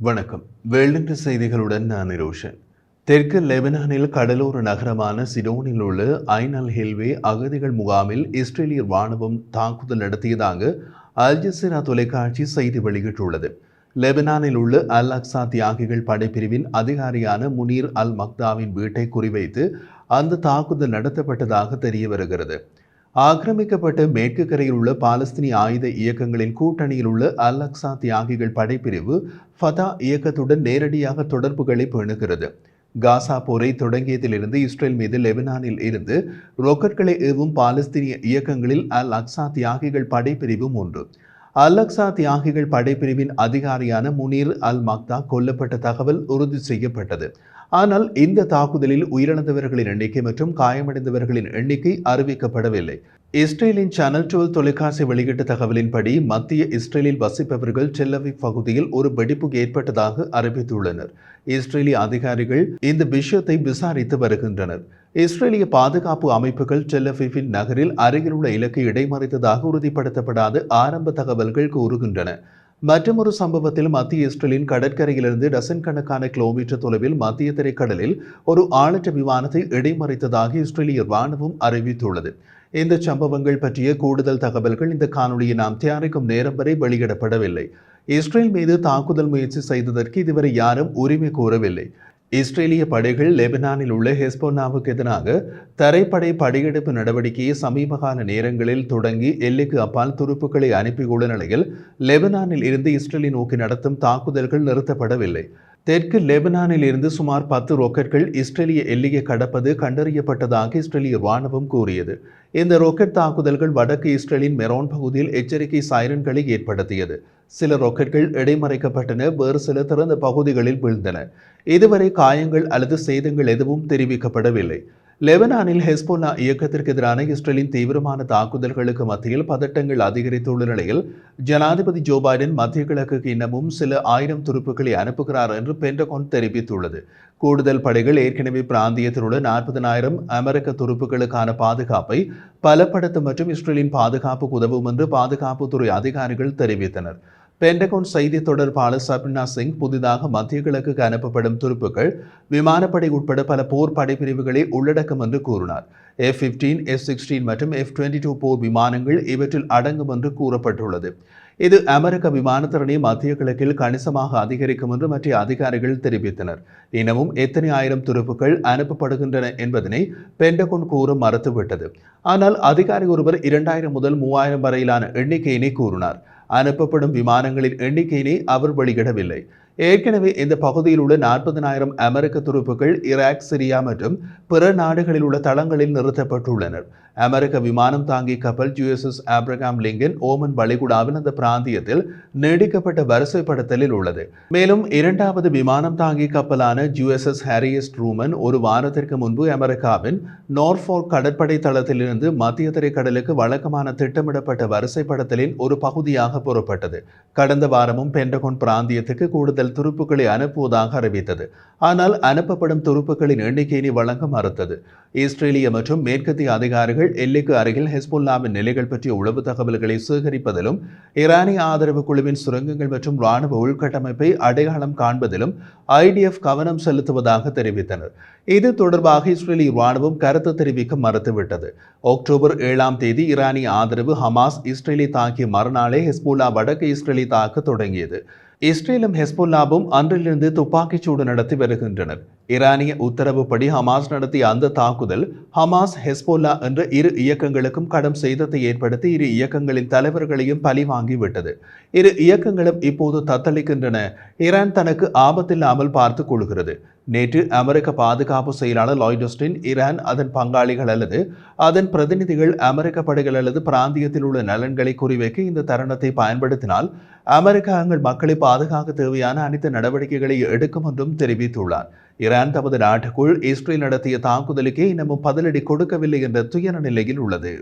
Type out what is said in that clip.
வணக்கம். வேல்டென்ற செய்திகளுடன் நான் நிரோஷன். தெற்கு லெபனானில் கடலோர நகரமான சிடோனில் உள்ள ஐனல் ஹில்வே அகதிகள் முகாமில் இஸ்ரேலிய ராணுவம் தாக்குதல் நடத்தியதாக அல் ஜசீரா தொலைக்காட்சி செய்தி வெளியிட்டுள்ளது. லெபனானில் உள்ள அல் அக்சா தியாகிகள் படைப்பிரிவின் அதிகாரியான முனீர் அல் மக்தாவின் வீட்டை குறிவைத்து அந்த தாக்குதல் நடத்தப்பட்டதாக தெரிய வருகிறது. ஆக்கிரமிக்கப்பட்ட மேற்கு கரையில் உள்ள பாலஸ்தீனிய ஆயுத இயக்கங்களின் கூட்டணியில் உள்ள அல் அக்சா தியாகிகள் படைப்பிரிவு ஃபதா இயக்கத்துடன் நேரடியாக தொடர்புகளை பேணுகிறது. காசா போரை தொடங்கியதிலிருந்து இஸ்ரேல் மீது லெபனானில் இருந்து ரொக்கெட்களை ஏவும் பாலஸ்தீனிய இயக்கங்களில் அல் அக்சா தியாகிகள் படைப்பிரிவும் ஒன்று அல் அக்சா தியாகிகள் படைப்பிரிவின் அதிகாரியான முனீர் அல் மக்தா கொல்லப்பட்ட தகவல் உறுதி செய்யப்பட்டது. ஆனால் இந்த தாக்குதலில் உயிரிழந்தவர்களின் எண்ணிக்கை மற்றும் காயமடைந்தவர்களின் எண்ணிக்கை அறிவிக்கப்படவில்லை. இஸ்ரேலின் சேனல் டுவெல் தொலைக்காட்சி வெளியிட்ட தகவலின்படி மத்திய இஸ்ரேலில் வசிப்பவர்கள் செல்லவி பகுதியில் ஒரு வெடிப்பு ஏற்பட்டதாக அறிவித்துள்ளனர். இஸ்ரேலிய அதிகாரிகள் இந்த விஷயத்தை விசாரித்து வருகின்றனர். இஸ்ரேலிய பாதுகாப்பு அமைப்புகள் செல்லவிஃபின் நகரில் அருகிலுள்ள இலக்கை இடைமறித்ததாக உறுதிப்படுத்தப்படாத ஆரம்ப தகவல்கள் கூறுகின்றன. மற்றொரு சம்பவத்தில் மத்திய இஸ்ரேலின் கடற்கரையிலிருந்து டசன் கணக்கான கிலோமீட்டர் தொலைவில் மத்திய திரைக்கடலில் ஒரு ஆளற்ற விமானத்தை இடைமறித்ததாக இஸ்ரேலிய ராணுவம் அறிவித்துள்ளது. இந்த சம்பவங்கள் பற்றிய கூடுதல் தகவல்கள் இந்த காணொலியை நாம் தயாரிக்கும் நேரம் வரை வெளியிடப்படவில்லை. இஸ்ரேல் மீது தாக்குதல் முயற்சி செய்ததற்கு இதுவரை யாரும் உரிமை கூறவில்லை இஸ்ரேலிய படைகள் லெபனானில் உள்ள ஹெஸ்போனாவுக்கு எதிராக தரைப்படை படையெடுப்பு நடவடிக்கையை சமீபகால நேரங்களில் தொடங்கி எல்லைக்கு அப்பால் துருப்புக்களை அனுப்பியுள்ள நிலையில் லெபனானில் இருந்து இஸ்ரேலை நோக்கி நடத்தும் தாக்குதல்கள் நிறுத்தப்படவில்லை. தெற்கு லெபனானில் இருந்து சுமார் பத்து ராக்கெட்கள் இஸ்ரேலிய எல்லையை கடப்பது கண்டறியப்பட்டதாக இஸ்ரேலிய ராணுவம் கூறியது. இந்த ராக்கெட் தாக்குதல்கள் வடக்கு இஸ்ரேலின் மெரோன் பகுதியில் எச்சரிக்கை சைரன்களை ஏற்படுத்தியது. சில ராக்கெட்கள் இடைமறைக்கப்பட்டன வேறு சில திறந்த பகுதிகளில் வீழ்ந்தன. இதுவரை காயங்கள் அல்லது சேதங்கள் எதுவும் தெரிவிக்கப்படவில்லை. லெபனானில் ஹெஸ்போலா இயக்கத்திற்கு எதிரான இஸ்ரேலின் தீவிரமான தாக்குதல்களுக்கு மத்தியில் பதட்டங்கள் அதிகரித்துள்ள நிலையில் ஜனாதிபதி ஜோ பைடன் மத்திய கிழக்குக்கு இன்னமும் சில ஆயிரம் துருப்புக்களை அனுப்புகிறார் என்று பென்டகோன் தெரிவித்துள்ளது. கூடுதல் படைகள் ஏற்கனவே பிராந்தியத்தில் உள்ள நாற்பதனாயிரம் அமெரிக்க துருப்புகளுக்கான பாதுகாப்பை பலப்படுத்தும் மற்றும் இஸ்ரேலின் பாதுகாப்புக்கு உதவும் என்று பாதுகாப்புத்துறை அதிகாரிகள் தெரிவித்தனர். பென்டகோன் செய்தி தொடர்பாளர் சப்னா சிங் புதிதாக மத்திய கிழக்குக்கு அனுப்பப்படும் துருப்புகள் விமானப்படை உட்பட பல போர் படைப்பிரிவுகளை உள்ளடக்கும் என்று கூறினார். எஃப் பிப்டீன் எஃப் சிக்ஸ்டீன் மற்றும் எஃப் டுவெண்ட்டி டூ போர் விமானங்கள் இவற்றில் அடங்கும் என்று கூறப்பட்டுள்ளது. இது அமெரிக்க விமானத்திறனை மத்திய கிழக்கில் கணிசமாக அதிகரிக்கும் என்று மற்ற அதிகாரிகள் தெரிவித்தனர். இன்னமும் எத்தனை ஆயிரம் துருப்புகள் அனுப்பப்படுகின்றன என்பதனை பென்டகோன் கூற மறுத்துவிட்டது. ஆனால் அதிகாரி ஒருவர் இரண்டாயிரம் முதல் மூவாயிரம் வரையிலான எண்ணிக்கையினை கூறினார். அனுப்பப்படும் விமானங்களின் எண்ணிக்கையினை அவர் வெளியிடவில்லை. ஏற்கனவே இந்த பகுதியில் உள்ள நாற்பதனாயிரம் அமெரிக்க துருப்புகள் ஈராக் சிரியா மற்றும் பிற நாடுகளில் உள்ள தளங்களில் நிறுத்தப்பட்டுள்ளனர். அமெரிக்க விமானம் தாங்கி கப்பல் யுஎஸ்எஸ் ஆப்ரகாம் லிங்கன் ஓமன் வளைகுடாவில் அந்த பிராந்தியத்தில் நீடிக்கப்பட்ட வரிசைப்படுத்தலில் உள்ளது. மேலும் இரண்டாவது விமானம் தாங்கி கப்பலான யுஎஸ்எஸ் ஹாரியஸ் ட்ரூமன் ஒரு வாரத்திற்கு முன்பு அமெரிக்காவின் நோர்ஃபோர்க் கடற்படை தளத்திலிருந்து மத்திய திரைக்கடலுக்கு வழக்கமான திட்டமிடப்பட்ட வரிசைப்படுத்தலின் ஒரு பகுதியாக புறப்பட்டது. கடந்த வாரமும் பென்டகோன் பிராந்தியத்துக்கு கூடுதல் கூடுதல் துருப்புக்களை அனுப்புவதாக அறிவித்தது. ஆனால் அனுப்பப்படும் துருப்புக்களின் எண்ணிக்கையினை வழங்க மறுத்தது. இஸ்ரேலிய மற்றும் மேற்கத்திய அதிகாரிகள் எல்லைக்கு அருகில் ஹெஸ்புல்லாவின் நிலைகள் பற்றிய உளவு தகவல்களை சேகரிப்பதிலும் ஈரானிய ஆதரவு குழுவின் சுரங்கங்கள் மற்றும் ராணுவ உள்கட்டமைப்பை அடையாளம் காண்பதிலும் ஐடிஎஃப் கவனம் செலுத்துவதாக தெரிவித்தனர். இது தொடர்பாக இஸ்ரேலிய ராணுவம் கருத்து தெரிவிக்க மறுத்துவிட்டது. அக்டோபர் ஏழாம் தேதி ஈரானிய ஆதரவு ஹமாஸ் இஸ்ரேலை தாக்கிய மறுநாளே ஹெஸ்புல்லா வடக்கு இஸ்ரேலை தாக்க தொடங்கியது. இஸ்ரேலும் ஹெஸ்புல்லாவும் அன்றிலிருந்து துப்பாக்கிச் சூடு நடத்தி வருகின்றனர். ஈரானிய உத்தரவுப்படி ஹமாஸ் நடத்திய அந்த தாக்குதல் ஹமாஸ் ஹெஸ்போல்லா என்ற இரு இயக்கங்களுக்கும் கடும் சேதத்தை ஏற்படுத்தி இரு இயக்கங்களின் தலைவர்களையும் பழி வாங்கிவிட்டது இரு இயக்கங்களும் இப்போது தத்தளிக்கின்றன. ஈரான் தனக்கு ஆபத்தில்லாமல் பார்த்துக் கொள்கிறது. நேற்று அமெரிக்க பாதுகாப்பு செயலாளர் லாய்டோஸ்டின் ஈரான் அதன் பங்காளிகள் அல்லது அதன் பிரதிநிதிகள் அமெரிக்க படைகள் அல்லது பிராந்தியத்தில் உள்ள நலன்களை குறிவைக்க இந்த தருணத்தை பயன்படுத்தினால் அமெரிக்கா அங்கள் மக்களை பாதுகாக்க தேவையான அனைத்து நடவடிக்கைகளை எடுக்கும் என்றும் தெரிவித்துள்ளார். ஈரான் தமது நாட்டுக்குள் இஸ்ரேல் நடத்திய தாக்குதலுக்கே இன்னமும் பதிலடி கொடுக்கவில்லை என்ற துயர நிலையில் உள்ளது.